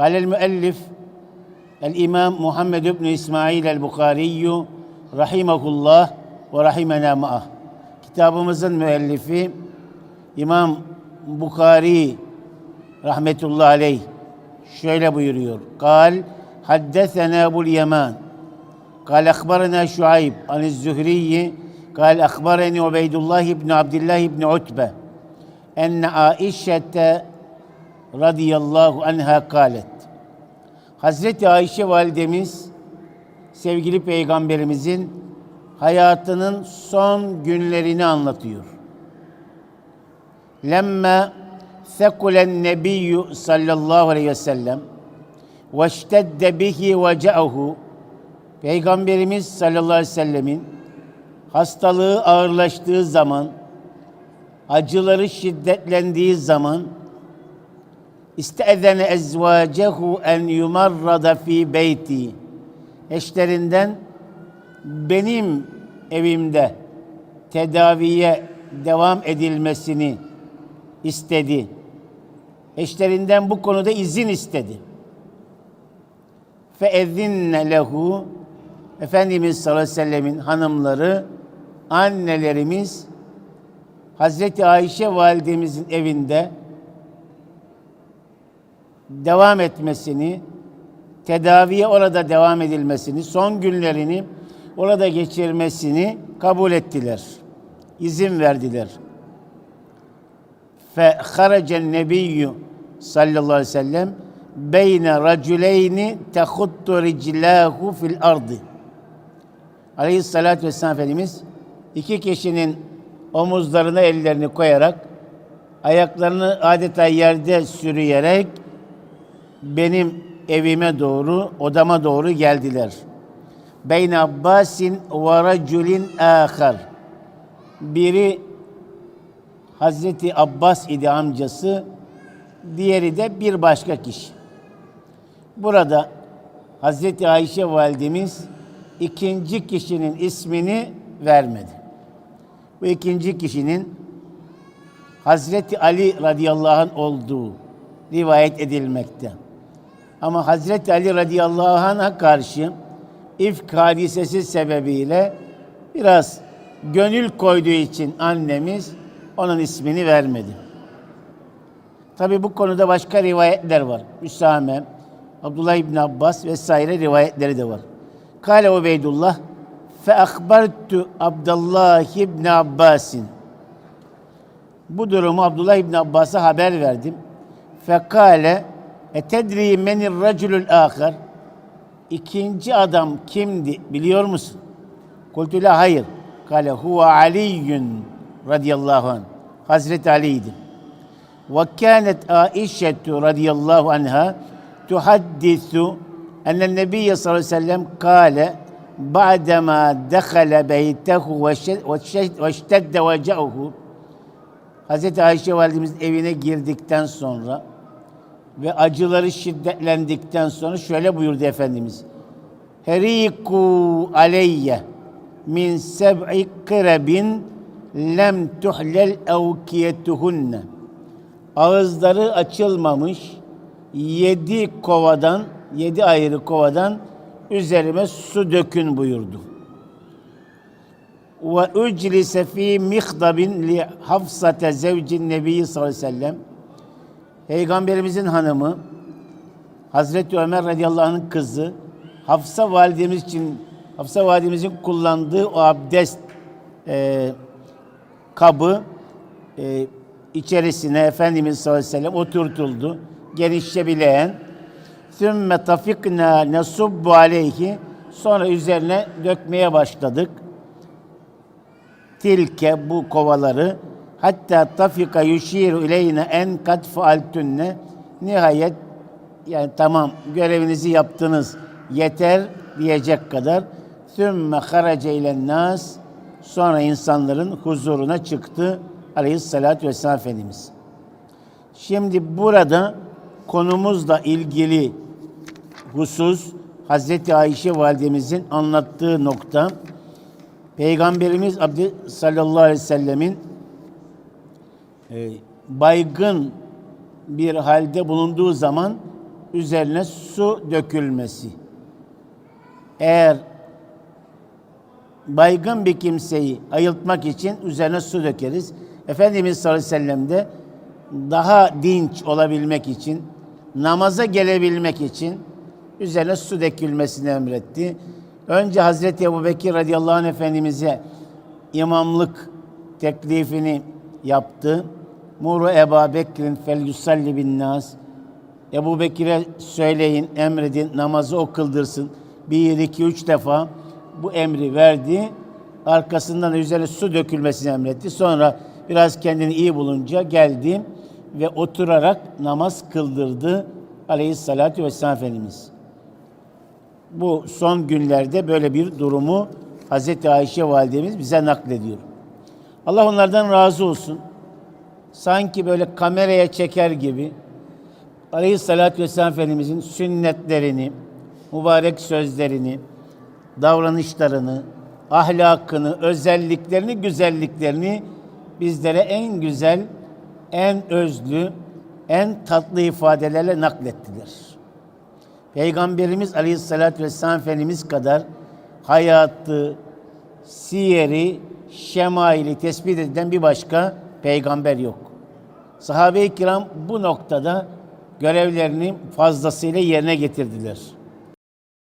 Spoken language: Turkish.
قال المؤلف الإمام محمد بن إسماعيل البخاري رحمه الله ورحمنا معه kitabımızın müellifi İmam Bukhari rahmetullahi aleyh şöyle buyuruyor. Kal haddesena Ebul Yaman قال أخبرنا شعيب عن الزهري قال أخبرني عبيد الله بن عبد الله بن عتبة radıyallahu anha kalet. Hazreti Ayşe validemiz sevgili peygamberimizin hayatının son günlerini anlatıyor. Lemme sekulen nebiyyü sallallahu aleyhi ve sellem ve ştedde bihi ve Peygamberimiz sallallahu aleyhi ve sellemin hastalığı ağırlaştığı zaman, acıları şiddetlendiği zaman İsteezene ezvacehu en yumarrada fi beyti. Eşlerinden benim evimde tedaviye devam edilmesini istedi. Eşlerinden bu konuda izin istedi. Feezinne lehu Efendimiz sallallahu aleyhi ve sellemin hanımları, annelerimiz Hazreti Ayşe validemizin evinde devam etmesini, tedaviye orada devam edilmesini, son günlerini orada geçirmesini kabul ettiler. İzin verdiler. Fe haracen nebiyyü sallallahu aleyhi ve sellem beyne raculeyni tehuttu riclahu fil ardı. Aleyhissalatü vesselam Efendimiz iki kişinin omuzlarına ellerini koyarak ayaklarını adeta yerde sürüyerek benim evime doğru, odama doğru geldiler. Beyne Abbasin ve raculin ahar. Biri Hazreti Abbas idi amcası, diğeri de bir başka kişi. Burada Hazreti Ayşe validemiz ikinci kişinin ismini vermedi. Bu ikinci kişinin Hazreti Ali radıyallahu anh olduğu rivayet edilmekte. Ama Hazreti Ali radıyallahu anh'a karşı ifk hadisesi sebebiyle biraz gönül koyduğu için annemiz onun ismini vermedi. Tabi bu konuda başka rivayetler var. Üsame, Abdullah İbn Abbas vesaire rivayetleri de var. Kale Ubeydullah fe akbartu Abdullah İbn Abbas'in. Bu durumu Abdullah İbn Abbas'a haber verdim. Fekale etedri menir raculul ahar İkinci adam kimdi biliyor musun? Kultu la hayır. Kale huve aliyyun radıyallahu anh. Hazreti Ali'ydi. Ve kânet Aişetu radıyallahu anha tuhaddisu enne Nebiye sallallahu aleyhi ve sellem kâle dehale beytehu ve iştedde vece'uhu Hazreti Ayşe validemizin evine girdikten sonra ve acıları şiddetlendikten sonra şöyle buyurdu Efendimiz. Heriku aleyye min seb'i kırebin lem tuhlel evkiyetuhunne. Ağızları açılmamış yedi kovadan, yedi ayrı kovadan üzerime su dökün buyurdu. Ve uclise fi mihdabin li Hafsate zevcin Nebi sallallahu aleyhi ve sellem. Peygamberimizin hanımı Hazreti Ömer radıyallahu anh'ın kızı Hafsa validemiz için Hafsa validemizin kullandığı o abdest e, kabı e, içerisine Efendimiz sallallahu aleyhi ve sellem oturtuldu. Genişçe bileyen. Sümme tafikna nesubbu aleyhi. Sonra üzerine dökmeye başladık. Tilke bu kovaları hatta tafika yushiru ileyne en kad faaltunne nihayet yani tamam görevinizi yaptınız yeter diyecek kadar. Sümme harace ilen nas. Sonra insanların huzuruna çıktı aleyhissalatü vesselam Efendimiz. Şimdi burada konumuzla ilgili husus Hazreti Ayşe validemizin anlattığı nokta Peygamberimiz Abdi sallallahu aleyhi ve sellemin baygın bir halde bulunduğu zaman üzerine su dökülmesi. Eğer baygın bir kimseyi ayıltmak için üzerine su dökeriz. Efendimiz sallallahu aleyhi ve sellem de daha dinç olabilmek için, namaza gelebilmek için üzerine su dökülmesini emretti. Önce Hazreti Ebu Bekir radıyallahu anh Efendimiz'e imamlık teklifini yaptı. Muru Ebu Bekir'in fel yusalli bin nas. Ebu Bekir'e söyleyin, emredin, namazı o kıldırsın. Bir, iki, üç defa bu emri verdi. Arkasından da üzerine su dökülmesini emretti. Sonra biraz kendini iyi bulunca geldi ve oturarak namaz kıldırdı aleyhissalatü vesselam Efendimiz. Bu son günlerde böyle bir durumu Hazreti Ayşe validemiz bize naklediyor. Allah onlardan razı olsun. Sanki böyle kameraya çeker gibi Aleyhissalatü Vesselam Efendimizin sünnetlerini, mübarek sözlerini, davranışlarını, ahlakını, özelliklerini, güzelliklerini bizlere en güzel, en özlü, en tatlı ifadelerle naklettiler. Peygamberimiz Aleyhisselatü Vesselam Efendimiz kadar hayatı, siyeri, şemaili tespit edilen bir başka peygamber yok. Sahabe-i kiram bu noktada görevlerini fazlasıyla yerine getirdiler.